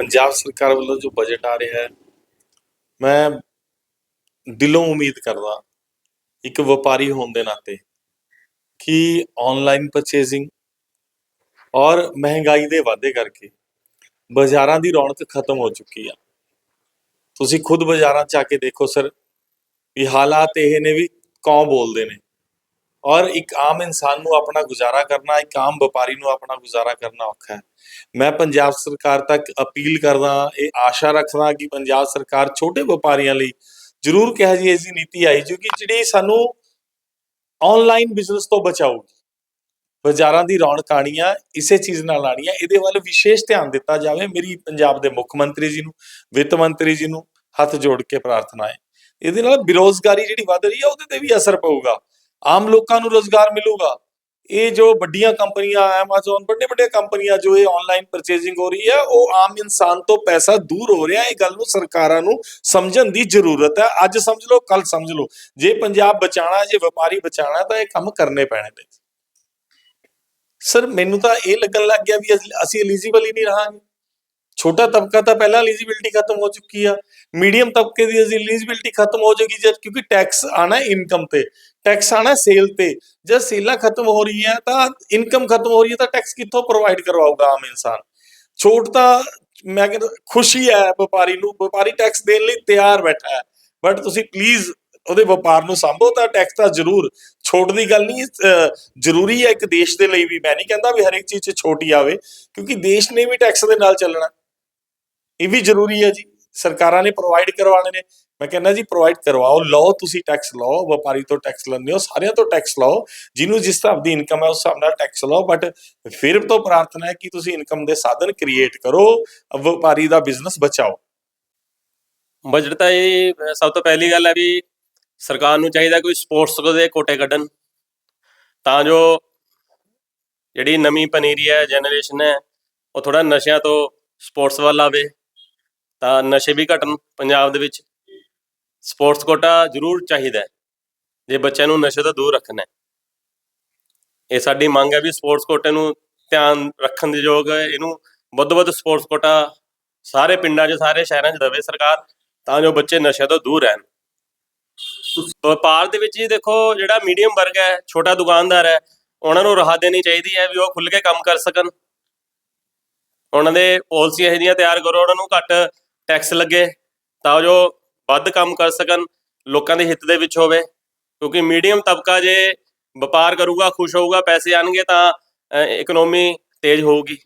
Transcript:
ਪੰਜਾਬ ਸਰਕਾਰ ਵੱਲੋਂ ਜੋ ਬਜਟ ਆ ਰਿਹਾ ਹੈ, ਮੈਂ ਦਿਲੋਂ ਉਮੀਦ ਕਰਦਾ ਇੱਕ ਵਪਾਰੀ ਹੋਣ ਦੇ ਨਾਤੇ ਕਿ ਆਨਲਾਈਨ ਪਰਚੇਜ਼ਿੰਗ ਔਰ ਮਹਿੰਗਾਈ ਦੇ ਵਾਧੇ ਕਰਕੇ ਬਾਜ਼ਾਰਾਂ ਦੀ ਰੌਣਕ ਖਤਮ ਹੋ ਚੁੱਕੀ ਆ। ਤੁਸੀਂ ਖੁਦ ਬਾਜ਼ਾਰਾਂ 'ਚ ਆ ਕੇ ਦੇਖੋ ਸਰ ਵੀ ਹਾਲਾਤ ਇਹ ਨੇ ਵੀ ਕੌਂ ਬੋਲਦੇ ਨੇ। ਔਰ ਇੱਕ ਆਮ ਇਨਸਾਨ ਨੂੰ ਆਪਣਾ ਗੁਜ਼ਾਰਾ ਕਰਨਾ, ਇੱਕ ਆਮ ਵਪਾਰੀ ਨੂੰ ਆਪਣਾ ਗੁਜ਼ਾਰਾ ਕਰਨਾ ਔਖਾ ਹੈ। ਮੈਂ ਪੰਜਾਬ ਸਰਕਾਰ ਤੱਕ ਅਪੀਲ ਕਰਦਾ, ਇਹ ਆਸ਼ਾ ਰੱਖਦਾ ਕਿ ਪੰਜਾਬ ਸਰਕਾਰ ਛੋਟੇ ਵਪਾਰੀਆਂ ਲਈ ਜ਼ਰੂਰ ਕਿਹਾ ਜੀ ਐਸੀ ਨੀਤੀ ਆਈ ਜੋ ਕਿ ਜਿਹੜੀ ਸਾਨੂੰ ਆਨਲਾਈਨ ਬਿਜ਼ਨਸ ਤੋਂ ਬਚਾਊਗੀ, ਬਾਜ਼ਾਰਾਂ ਦੀ ਰੌਣਕ ਆਣੀ ਆ ਇਸੇ ਚੀਜ਼ ਨਾਲ ਆਣੀ ਆ ਇਹਦੇ ਵੱਲ ਵਿਸ਼ੇਸ਼ ਧਿਆਨ ਦਿੱਤਾ ਜਾਵੇ, ਮੇਰੀ ਪੰਜਾਬ ਦੇ ਮੁੱਖ ਮੰਤਰੀ ਜੀ ਨੂੰ, ਵਿੱਤ ਮੰਤਰੀ ਜੀ ਨੂੰ ਹੱਥ ਜੋੜ ਕੇ ਪ੍ਰਾਰਥਨਾ ਹੈ। ਇਹਦੇ ਨਾਲ ਬੇਰੋਜ਼ਗਾਰੀ ਜਿਹੜੀ ਵੱਧ ਰਹੀ ਹੈ, ਉਹਦੇ ਤੇ ਵੀ ਅਸਰ ਪਊਗਾ। ਆਮ ਲੋਕਾਂ ਨੂੰ ਰੋਜ਼ਗਾਰ ਮਿਲੂਗਾ। ਇਹ ਜੋ ਵੱਡੀਆਂ ਕੰਪਨੀਆਂ, Amazon ਵੱਡੇ ਵੱਡੇ ਕੰਪਨੀਆਂ ਜੋ ਇਹ ਆਨਲਾਈਨ ਪਰਚੇਜ਼ਿੰਗ ਹੋ ਰਹੀ ਹੈ, ਉਹ ਆਮ ਇਨਸਾਨ ਤੋਂ ਪੈਸਾ ਦੂਰ ਹੋ ਰਿਹਾ। ਇਹ ਗੱਲ ਨੂੰ ਸਰਕਾਰਾਂ ਨੂੰ ਸਮਝਣ ਦੀ ਜ਼ਰੂਰਤ ਹੈ। ਅੱਜ ਸਮਝ ਲਓ ਕੱਲ ਸਮਝ ਲਓ। ਜੇ ਪੰਜਾਬ ਬਚਾਣਾ ਜੇ ਵਪਾਰੀ ਬਚਾਣਾ ਤਾਂ ਇਹ ਕੰਮ ਕਰਨੇ ਪੈਣੇ ਨੇ। ਸਰ ਮੈਨੂੰ ਤਾਂ ਇਹ ਲੱਗਣ ਲੱਗ ਗਿਆ ਵੀ ਅਸੀਂ- ਅਸੀਂ ਐਲੀਜੀਬਲ ਹੀ ਨਹੀਂ ਰਹਾਂਗੇ। ਛੋਟਾ ਤਬਕਾ ਤਾਂ ਪਹਿਲਾਂ ਐਲੀਜੀਬਿਲਟੀ ਖਤਮ ਹੋ ਚੁੱਕੀ ਆ। ਮੀਡੀਅਮ ਤਬਕੇ ਦੀ ਐਲੀਜੀਬਿਲਟੀ ਖਤਮ ਹੋ ਜਾਏਗੀ ਜਦ, ਕਿਉਂਕਿ ਟੈਕਸ ਆਣਾ ਇਨਕਮ ਤੇ। ਟੈਕਸ ਆਣਾ ਸੇਲ ਤੇ। ਜਦ ਸੇਲਾਂ ਖਤਮ ਹੋ ਰਹੀਆਂ ਤਾਂ ਇਨਕਮ ਖਤਮ ਹੋ ਰਹੀ ਹੈ ਤਾਂ ਟੈਕਸ ਕਿੱਥੋਂ ਪ੍ਰੋਵਾਈਡ ਕਰਵਾਊਗਾ ਆਮ ਇਨਸਾਨ? ਛੋਟ ਤਾਂ ਮੈਂ ਕਹਿੰਦਾ ਖੁਸ਼ੀ ਹੈ ਵਪਾਰੀ ਨੂੰ, ਵਪਾਰੀ ਟੈਕਸ ਦੇਣ ਲਈ ਤਿਆਰ ਬੈਠਾ ਹੈ। ਬਟ ਤੁਸੀਂ ਪਲੀਜ਼ ਉਹਦੇ ਵਪਾਰ ਨੂੰ ਸੰਭੋ ਤਾਂ ਟੈਕਸ ਤਾਂ ਜ਼ਰੂਰ। ਛੋਟ ਦੀ ਗੱਲ ਨਹੀਂ ਜ਼ਰੂਰੀ ਹੈ ਇੱਕ ਦੇਸ਼ ਦੇ ਲਈ ਵੀ। ਮੈਂ ਨਹੀਂ ਕਹਿੰਦਾ ਵੀ ਹਰੇਕ ਚੀਜ਼ 'ਚ ਛੋਟੀ ਆਵੇ, ਕਿਉਂਕਿ ਦੇਸ਼ ਨੇ ਵੀ ਟੈਕਸ ਦੇ ਨਾਲ ਚੱਲਣਾ। ਇਹ ਵੀ ਜ਼ਰੂਰੀ ਹੈ ਜੀ। ਸਰਕਾਰਾਂ ਨੇ ਪ੍ਰੋਵਾਈਡ ਕਰਵਾਉਣੇ ਨੇ। ਮੈਂ ਕਹਿੰਦਾ ਜੀ ਪ੍ਰੋਵਾਈਡ ਕਰਵਾਓ, ਲਓ, ਤੁਸੀਂ ਟੈਕਸ ਲਓ, ਵਪਾਰੀ ਤੋਂ ਟੈਕਸ ਲੈਂਦੇ ਹੋ, ਸਾਰਿਆਂ ਤੋਂ ਟੈਕਸ ਲਓ, ਜਿਹਨੂੰ ਜਿਸ ਹਿਸਾਬ ਦੀ ਇਨਕਮ ਹੈ ਉਸ ਹਿਸਾਬ ਨਾਲ ਟੈਕਸ ਲਓ ਬਟ ਫਿਰ ਤੋਂ ਪ੍ਰਾਰਥਨਾ ਹੈ ਕਿ ਤੁਸੀਂ ਇਨਕਮ ਦੇ ਸਾਧਨ ਕ੍ਰੀਏਟ ਕਰੋ, ਵਪਾਰੀ ਦਾ ਬਿਜ਼ਨਸ ਬਚਾਓ। ਬਜਟ ਤਾਂ ਇਹ ਸਭ ਤੋਂ ਪਹਿਲੀ ਗੱਲ ਹੈ ਵੀ ਸਰਕਾਰ ਨੂੰ ਚਾਹੀਦਾ ਕੋਈ ਸਪੋਰਟਸ ਦੇ ਕੋਟੇ ਕੱਢਣ। ਤਾਂ ਜੋ ਜਿਹੜੀ ਨਵੀਂ ਪਨੀਰੀ ਹੈ ਜਨਰੇਸ਼ਨ ਹੈ, ਉਹ ਥੋੜਾ ਨਸ਼ਿਆਂ ਤੋਂ ਸਪੋਰਟਸ ਵੱਲ ਆਵੇ। ਤਾਂ ਨਸ਼ੇ ਵੀ ਘਟਣ ਪੰਜਾਬ ਦੇ ਵਿੱਚ। ਸਪੋਰਟਸ ਕੋਟਾ ਜ਼ਰੂਰ ਚਾਹੀਦਾ ਹੈ। ਜੇ ਬੱਚਿਆਂ ਨੂੰ ਨਸ਼ੇ ਤੋਂ ਦੂਰ ਰੱਖਣਾ ਹੈ। ਇਹ ਸਾਡੀ ਮੰਗ ਹੈ ਵੀ ਸਪੋਰਟਸ ਕੋਟੇ ਨੂੰ ਧਿਆਨ ਰੱਖਣ ਦੇ ਯੋਗ ਇਹਨੂੰ ਵੱਧ-ਵੱਧ ਸਪੋਰਟਸ ਕੋਟਾ ਸਾਰੇ ਪਿੰਡਾਂ 'ਚ, ਸਾਰੇ ਸ਼ਹਿਰਾਂ 'ਚ ਦੇਵੇ ਸਰਕਾਰ, ਤਾਂ ਜੋ ਬੱਚੇ ਨਸ਼ੇ ਤੋਂ ਦੂਰ ਰਹਿਣ। ਵਪਾਰ ਦੇ ਵਿੱਚ ਜੀ ਦੇਖੋ, ਜਿਹੜਾ ਮੀਡੀਅਮ ਵਰਗ ਹੈ, ਛੋਟਾ ਦੁਕਾਨਦਾਰ ਹੈ, ਉਹਨਾਂ ਨੂੰ ਰਾਹਤ ਦੇਣੀ ਚਾਹੀਦੀ ਹੈ ਵੀ ਉਹ ਖੁੱਲ ਕੇ ਕੰਮ ਕਰ ਸਕਣ। ਉਹਨਾਂ ਦੇ ਪਾਲਿਸੀ ਇਹੋ ਜਿਹੀਆਂ ਤਿਆਰ ਕਰੋ, ਉਹਨਾਂ ਨੂੰ ਘੱਟ ਟੈਕਸ ਲੱਗੇ, ਤਾਂ ਜੋ ਵੱਧ ਕੰਮ ਕਰ ਸਕਣ, ਲੋਕਾਂ ਦੇ ਹਿੱਤ ਦੇ ਵਿੱਚ ਹੋਵੇ, ਕਿਉਂਕਿ ਮੀਡੀਅਮ ਤਬਕਾ ਜੇ ਵਪਾਰ ਕਰੂਗਾ, ਖੁਸ਼ ਹੋਊਗਾ, ਪੈਸੇ ਆਣਗੇ ਤਾਂ ਇਕਨੋਮੀ ਤੇਜ਼ ਹੋਊਗੀ।